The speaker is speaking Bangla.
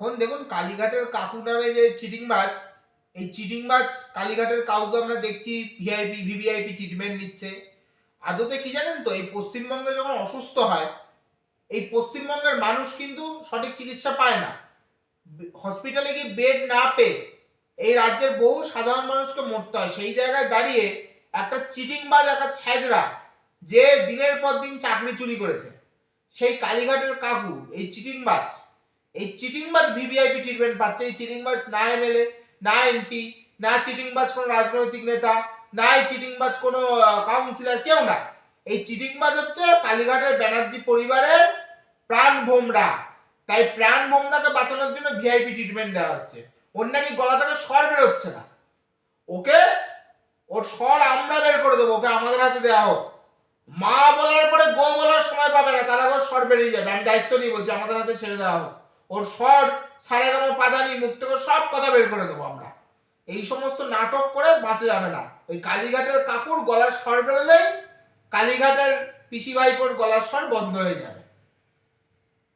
এখন দেখুন কালীঘাটের কাকু নামে যে চিটিংবাজ এই চিটিংবাজ কালীঘাটের কাউকে আমরা দেখছি ভিআইপি ভিভিআইপি ট্রিটমেন্ট নিচ্ছে। আদতে কি জানেন তো, এই পশ্চিমবঙ্গে যখন অসুস্থ হয়, এই পশ্চিমবঙ্গের মানুষ কিন্তু সঠিক চিকিৎসা পায় না। হসপিটালে গিয়ে বেড না পেয়ে এই রাজ্যের বহু সাধারণ মানুষকে মরতে হয়। সেই জায়গায় দাঁড়িয়ে একটা চিটিংবাজ একটা ছ্যাজরা যে দিনের পর দিন চাকরি চুরি করেছে। সেই কালীঘাটের কাকু, এই চিটিংবাজ এই চিটিংবাজ ভিভিআইপি ট্রিটমেন্ট পাচ্ছে, এই চিটিংবাজ না এমএলএ, না এমপি, না চিটিংবাজ কোনো রাজনৈতিক নেতা, না এই চিটিংবাজ কোনো কাউন্সিলর কেউ না। এই চিটিংবাজ হচ্ছে কালীঘাটের ব্যানার্জি পরিবারের প্রাণ ভোমরা। তাই প্রাণ ভোমরাকে বাঁচানোর জন্য ভিআইপি ট্রিটমেন্ট দেওয়া হচ্ছে। ওর নাকি গলা থেকে স্বর বেরোচ্ছে না। ওকে, ওর স্বর আমরা বের করে দেবো, ওকে আমাদের হাতে দেওয়া হোক। মা বলার পরে গো বলার সময় পাবে না, তারা স্বর বেরিয়ে যাবে। আমি দায়িত্ব নিয়ে বলছি, আমাদের হাতে ছেড়ে দেওয়া হোক। ওর সব সারে গামা পাদানি মুক্ত করে সব কথা বের করে দেবো আমরা। এই সমস্ত নাটক করে বাঁচা যাবে না। ওই কালীঘাটের কাকুর গলার স্বর বেরোলেই কালীঘাটের পিসি ভাইপোর গলার স্বর বন্ধ হয়ে যাবে।